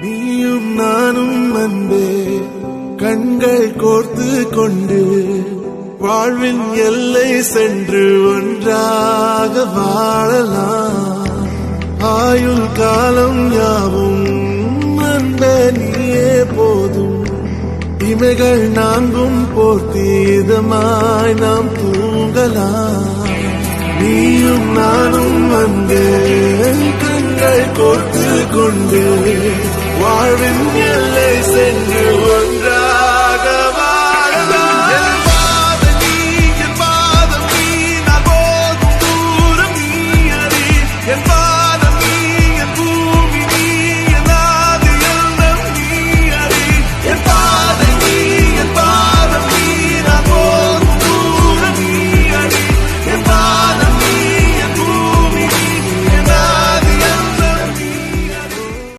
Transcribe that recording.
நீயும் நானும் அன்பே கண்கள் கோர்த்து கொண்டு வாழ்வின் எல்லை சென்று ஒன்றாக வாழலாம். ஆயுள் காலம் யாவும் அன்பே நீயே போதும். இமைகள் நான்கும் போர்த்தீதமாய் நாம் தூங்கலாம். நீயும் நானும் அங்கே கண்கள் கோர்த்து கொண்டு வாழ்வின் எல்லை சென்று ஒன்றா